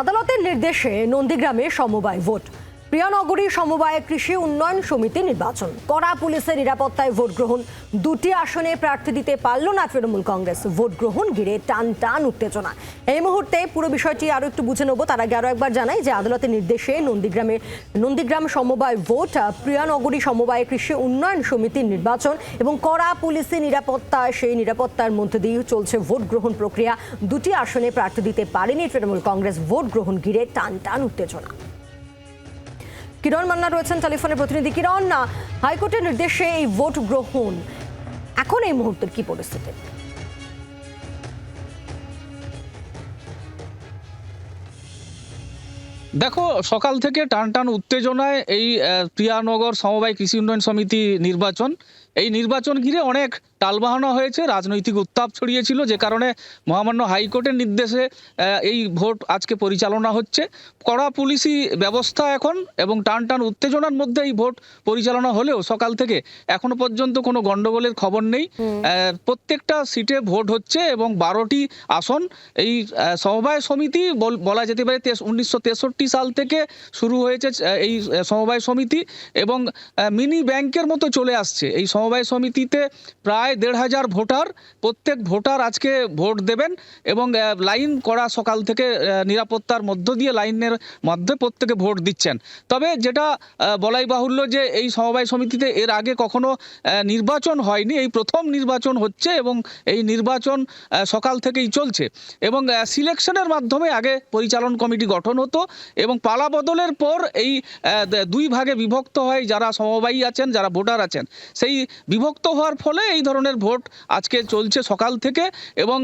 আদালতের নির্দেশে নন্দীগ্রামে সমবায় ভোট। প্রিয়নগরী সমবায় কৃষি উন্নয়ন সমিতি নির্বাচন। কড়া পুলিশের নিরাপত্তায় ভোট গ্রহণ। দুটি আসনে প্রার্থী দিতে পারল না তৃণমূল কংগ্রেস। ভোট গ্রহণ ঘিরে টান টান উত্তেজনা। এই মুহূর্তে পুরো বিষয়টি আরও একটু বুঝে নেব। তার আগে আরও একবার জানাই যে আদালতের নির্দেশে নন্দীগ্রামে নন্দীগ্রাম সমবায় ভোট প্রিয়নগরী সমবায় কৃষি উন্নয়ন সমিতির নির্বাচন এবং কড়া পুলিশের নিরাপত্তা। সেই নিরাপত্তার মধ্যে দিয়ে চলছে ভোট গ্রহণ প্রক্রিয়া। দুটি আসনে প্রার্থী দিতে পারেনি তৃণমূল কংগ্রেস। ভোট গ্রহণ ঘিরে টান টান উত্তেজনা। কিরণ মান্না রয়েছেন টেলিফোনে প্রতিনিধি। কিরণ না হাইকোর্টের নির্দেশে এই ভোট গ্রহণ। এখন এই মুহূর্তের কি পরিস্থিতি? দেখো, সকাল থেকে টান টান উত্তেজনায় এই প্রিয়ানগর সমবায় কৃষি উন্নয়ন সমিতি নির্বাচন। এই নির্বাচন ঘিরে অনেক টালবাহানা হয়েছে রাজনৈতিক উত্তাপ ছড়িয়েছিল যে কারণে মহামান্য হাইকোর্টের নির্দেশে এই ভোট আজকে পরিচালনা হচ্ছে। কড়া পুলিশি ব্যবস্থা এখন এবং টান টান উত্তেজনার মধ্যে এই ভোট পরিচালনা হলেও সকাল থেকে এখনও পর্যন্ত কোনো গণ্ডগোলের খবর নেই। প্রত্যেকটা সিটে ভোট হচ্ছে এবং বারোটি আসন। এই সমবায় সমিতি বল- বলা যেতে পারে উনিশশো তেষট্টি সাল থেকে শুরু হয়েছে এই সমবায় সমিতি এবং মিনি ব্যাংকের মতো চলে আসছে। এই সমবায় সমিতিতে প্রায় দেড় হাজার ভোটার, প্রত্যেক ভোটার আজকে ভোট দেবেন এবং লাইন করা সকাল থেকে নিরাপত্তার মধ্য দিয়ে লাইনের মধ্যে প্রত্যেকে ভোট দিচ্ছেন। তবে যেটা বলাই বাহুল্য যে এই সমবায় সমিতিতে এর আগে কখনো নির্বাচন হয়নি, এই প্রথম নির্বাচন হচ্ছে এবং এই নির্বাচন সকাল থেকেই চলছে। এবং সিলেকশনের মাধ্যমে আগে পরিচালন কমিটি গঠন হতো এবং পালা বদলের পর এই দুই ভাগে বিভক্ত হয় যারা সমবায়ী আছেন, যারা ভোটার আছেন। সেই বিভক্ত হওয়ার ফলে এই ধরনের ভোট আজকে চলছে সকাল থেকে এবং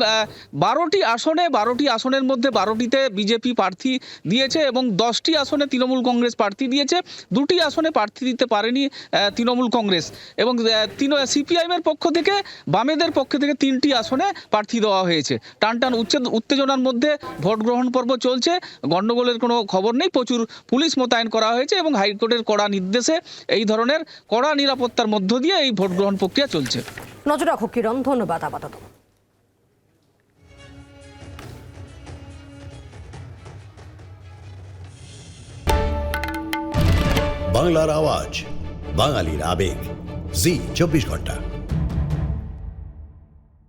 বারোটি আসনে, বারোটি আসনের মধ্যে বারোটিতে বিজেপি প্রার্থী দিয়েছে এবং দশটি আসনে তৃণমূল কংগ্রেস প্রার্থী দিয়েছে। দুটি আসনে প্রার্থী দিতে পারেনি তৃণমূল কংগ্রেস এবং সিপিআইএমের পক্ষ থেকে, বামেদের পক্ষ থেকে তিনটি আসনে প্রার্থী দেওয়া হয়েছে। টান টান উচ্ছেদ, উত্তেজনার মধ্যে ভোট গ্রহণ পর্ব চলছে। গণ্ডগোলের কোনো খবর নেই, প্রচুর পুলিশ মোতায়েন করা হয়েছে এবং হাইকোর্টের কড়া নির্দেশে এই ধরনের কড়া নিরাপত্তার মধ্য দিয়ে এই ভোট গ্রহণ প্রক্রিয়া চলছে। নজর রাখো কিরণ। ধন্যবাদ আপাতত। বাংলার আওয়াজ বাঙালির আবেগ। জি চব্বিশ ঘণ্টা।